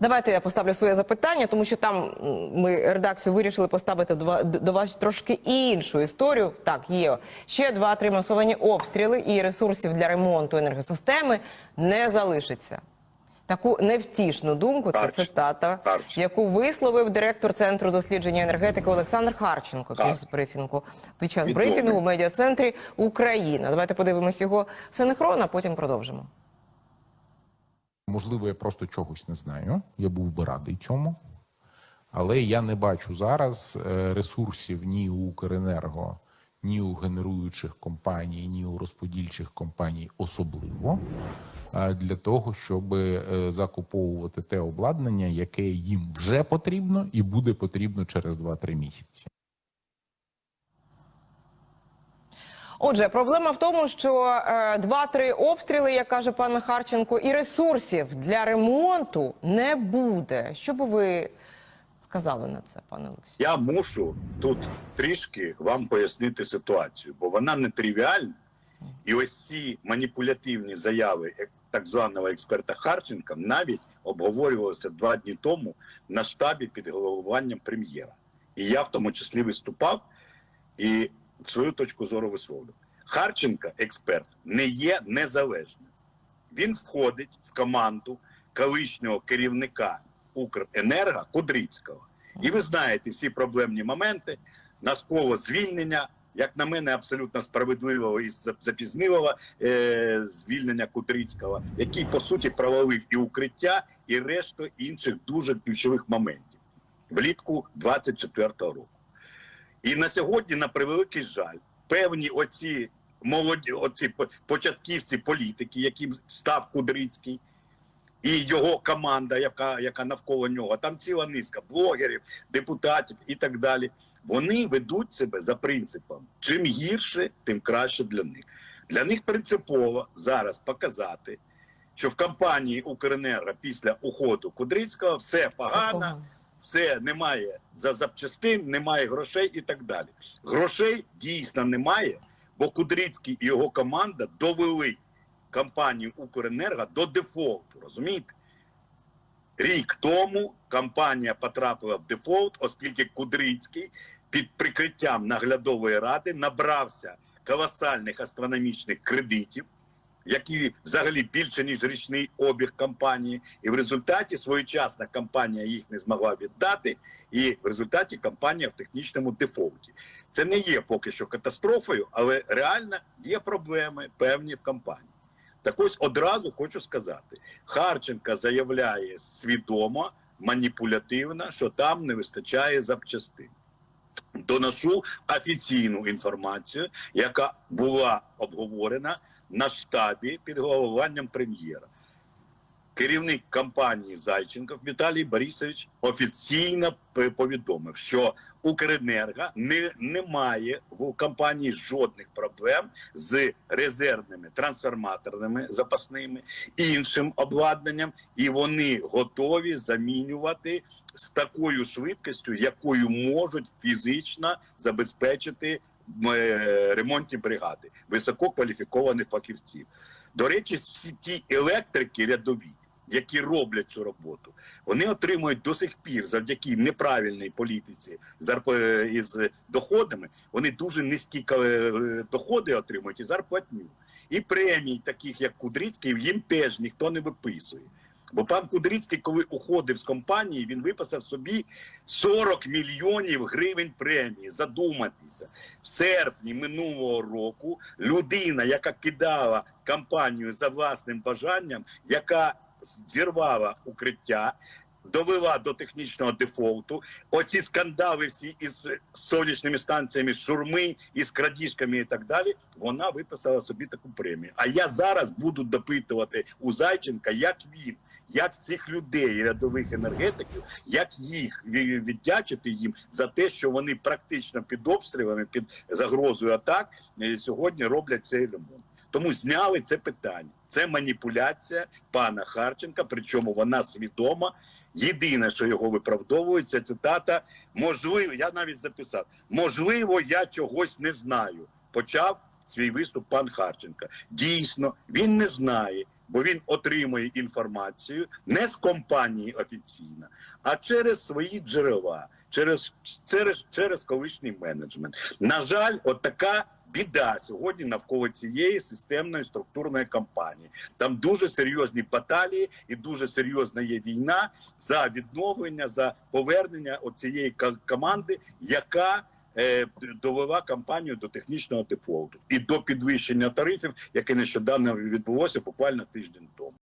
Давайте я поставлю своє запитання, тому що там ми редакцію вирішили поставити до вас трошки іншу історію. Так, є ще два-три масовані обстріли і ресурсів для ремонту енергосистеми не залишиться. Таку невтішну думку, це цитата, Харч. яку висловив директор центру дослідження енергетики Олександр Харченко під час брифінгу. Під час брифінгу в медіа-центрі Україна. Давайте подивимось його синхрон, а потім продовжимо. Можливо, я просто чогось не знаю. Я був би радий цьому. Але я не бачу зараз е, ресурсів ні у Укренерго, ні у генеруючих компаній, ні у розподільчих компаній особливо е, для того, щоб е, закуповувати те обладнання, яке їм вже потрібно і буде потрібно через 2-3 місяці. Отже, проблема в тому, що е, два-три обстріли, як каже пан Харченко, і ресурсів для ремонту не буде. Що би ви сказали на це, пане Олексію? Я мушу тут трішки вам пояснити ситуацію, бо вона не тривіальна. І ось ці маніпулятивні заяви так званого експерта Харченка навіть обговорювалися два дні тому на штабі під головуванням прем'єра. І я в тому числі виступав і свою точку зору висловлював. Харченка, експерт, не є незалежним. Він входить в команду колишнього керівника Укренерго Кудрицького. І ви знаєте всі проблемні моменти навколо звільнення, як на мене, абсолютно справедливого і зап- запізнилого е- звільнення Кудрицького, який по суті провалив і укриття, і решту інших дуже ключових моментів влітку 24-го року. І на сьогодні, на превеликий жаль, певні оці молоді, оці по- початківці політики, яким став Кудрицький, і його команда, яка, яка навколо нього, там ціла низка блогерів, депутатів і так далі. Вони ведуть себе за принципом: чим гірше, тим краще для них. Для них принципово зараз показати, що в компанії Укренерго після уходу Кудрицького все погано. Все немає за запчастин, немає грошей і так далі. Грошей дійсно немає, бо Кудрицький і його команда довели компанію Укренерго до дефолту. Розумієте? Рік тому компанія потрапила в дефолт, оскільки Кудрицький під прикриттям наглядової ради набрався колосальних астрономічних кредитів, які взагалі більше ніж річний обіг компанії, і в результаті своєчасна компанія їх не змогла віддати, і в результаті компанія в технічному дефолті. Це не є поки що катастрофою, але реально є проблеми певні в компанії. Так ось одразу хочу сказати: Харченка заявляє свідомо, маніпулятивно, що там не вистачає запчастин. Доношу офіційну інформацію, яка була обговорена на штабі під головуванням прем'єра. Керівник компанії Зайченков Віталій Борисович офіційно повідомив, що Укренерго не, не має в компанії жодних проблем з резервними трансформаторними запасними іншим обладнанням, і вони готові замінювати з такою швидкістю, якою можуть фізично забезпечити е, ремонтні бригади висококваліфікованих фахівців. До речі, всі ті електрики рядові, які роблять цю роботу, вони отримують до сих пір завдяки неправильній політиці е, із доходами. Вони дуже низькі е, доходи отримують і зарплатню. І премій, таких як Кудрицький, їм теж ніхто не виписує. Бо пан Кудрицький, коли уходив з компанії, він виписав собі 40 мільйонів гривень премії. Задуматися в серпні минулого року людина, яка кидала компанію за власним бажанням, яка зірвала укриття. Довела до технічного дефолту. Оці скандали всі із сонячними станціями, шурми, із крадіжками і так далі. Вона виписала собі таку премію. А я зараз буду допитувати у Зайченка, як він, як цих людей, рядових енергетиків, як їх віддячити їм за те, що вони практично під обстрілами, під загрозою атак е, сьогодні роблять цей ремонт. Тому зняли це питання. Це маніпуляція пана Харченка, причому вона свідома. Єдине, що його виправдовує, це цитата. Можливо, я навіть записав. Можливо, я чогось не знаю. Почав свій виступ пан Харченка. Дійсно, він не знає бо він отримує інформацію не з компанії офіційно, а через свої джерела, через, через, через колишній менеджмент. На жаль, от така біда сьогодні навколо цієї системної структурної кампанії. Там дуже серйозні баталії і дуже серйозна є війна за відновлення, за повернення цієї команди, яка е, довела кампанію до технічного дефолту і до підвищення тарифів, яке нещодавно відбулося буквально тиждень тому.